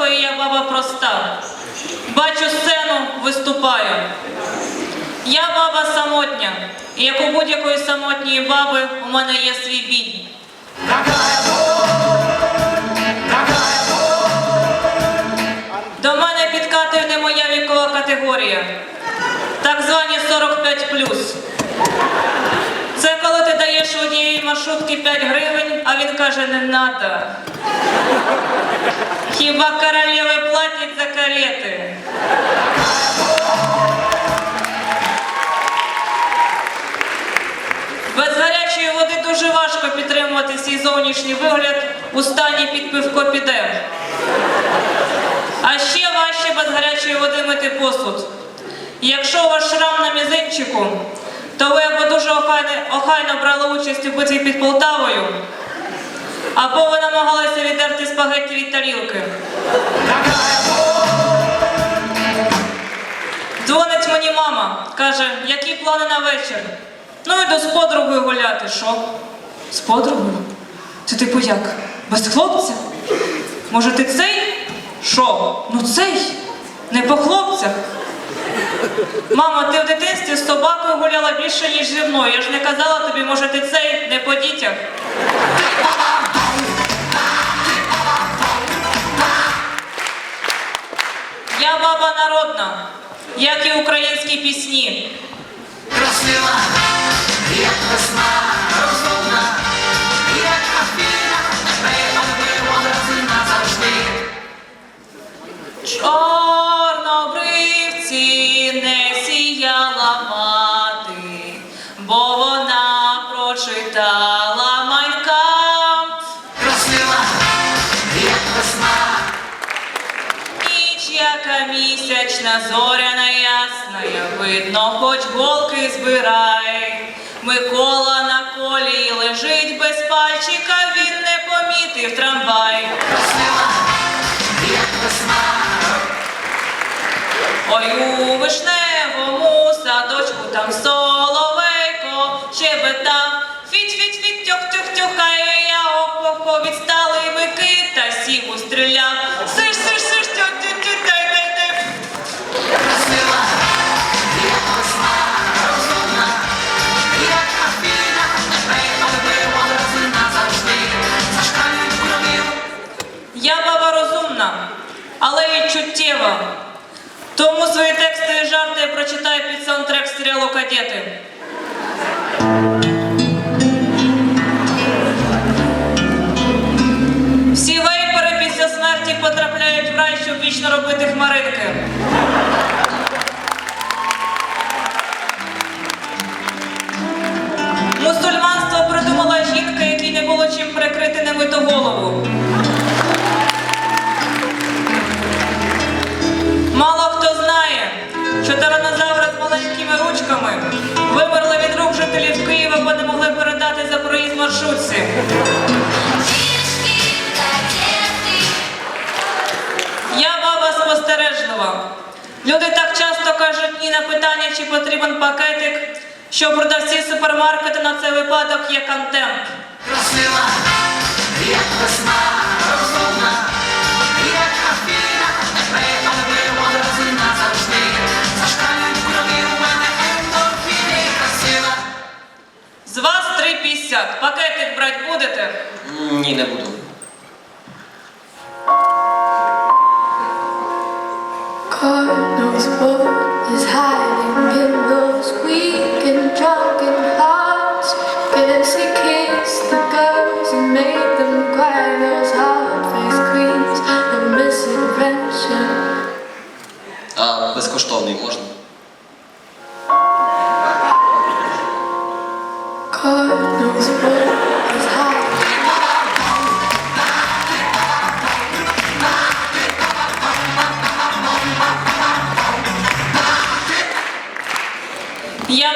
слухаю, я баба проста. Бачу сцену, виступаю. Я баба самотня, і як у будь-якої самотньої баби у мене є свій біль. До мене підкатує не моя вікова категорія, так звані 45 Коли однієї маршрутки 5 гривень, а він каже, не надо. Хіба королеви платять за карети? Без гарячої води дуже важко підтримувати свій зовнішній вигляд у стані під пивко піде. А ще важче без гарячої води мити посуд. Якщо у вас шрам на мізинчику, дуже охайно, брали участь у битві під Полтавою, або ви намагалися віддерти спагетті від тарілки. Дзвонить мені мама, каже, які плани на вечір? Ну, йду з подругою гуляти. Що? З подругою? Це типу як? Без хлопця? Може, ти цей? Що? Ну цей? Не по хлопцях. Мама, ти в дитинстві з собакою гуляла більше, ніж зі мною. Я ж не казала тобі, може, ти цей не по дітях. Я баба народна, як і українські пісні. Красива, як весна, розумна, як Афіна, припадливо одразу назавжди. Чорнобривці не сіяла мати, бо вона прочитала майнкамп. Красива, як весна, Ніч, яка місячна, зоряна ясна, видно, хоч голки збирай. Микола на колії лежить без пальчика, він не помітив трамвай. Там соловейко щебетав. Фіть, фіть, фіть, тьох, тьох, тьох, хай я охо, відсталий Микита сів устріляв. Сиш, сиш, сиш, тьох, тьох, тьох, дай, дай. красива, як розумна, Афіна, припадливо одразу назавжди. Зашкалюють кровів, Я баба розумна, але й чуттєва. Тому свої тексти і жарти я прочитаю під саундтрек стрілу Кадети. Всі вейпери після смерті потрапляють в рай, щоб вічно робити хмаринки. Я баба спостережлива. Люди так часто кажуть ні на питання, чи потрібен пакетик, що продавці супермаркету на цей випадок є контент. 3,50. Пакетик брати будете? Ні, не буду.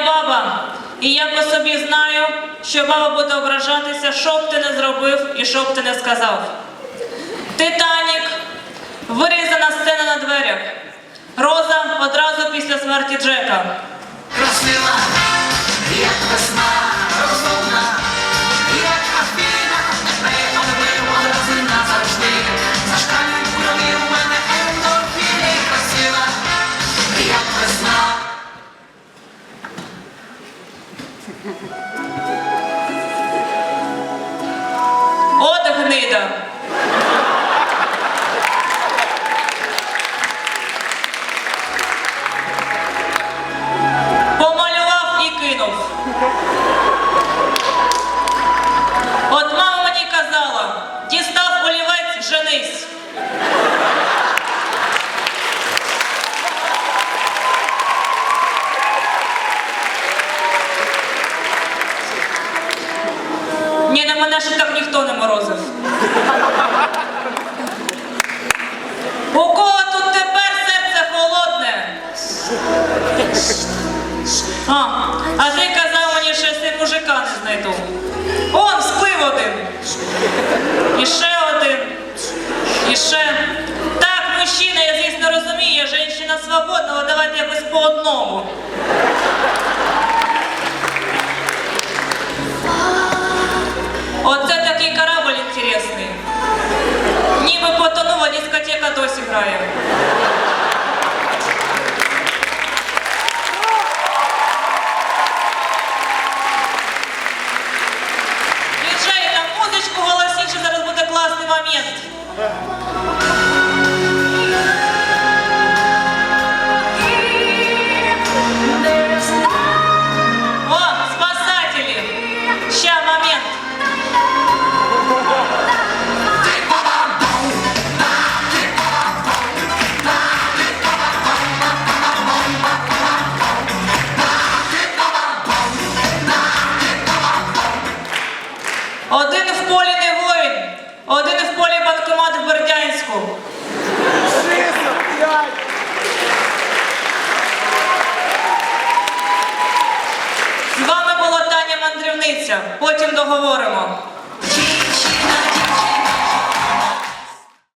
Баба, і я по собі знаю, що баба буде ображатися, що б ти не зробив і що б ти не сказав. Титанік, вирізана сцена на дверях. Роза одразу після смерті Джека. Красива, От гнида. А, а ти казав мені, що я си мужика не знайду. Он сплив один. І ще один. І ще. Так, мужчина, я звісно розумію, жінка свободна, давайте якось по одному. Оце такий корабль інтересний. Ніби потонув, а дискотека досі грає. Потім договоримо.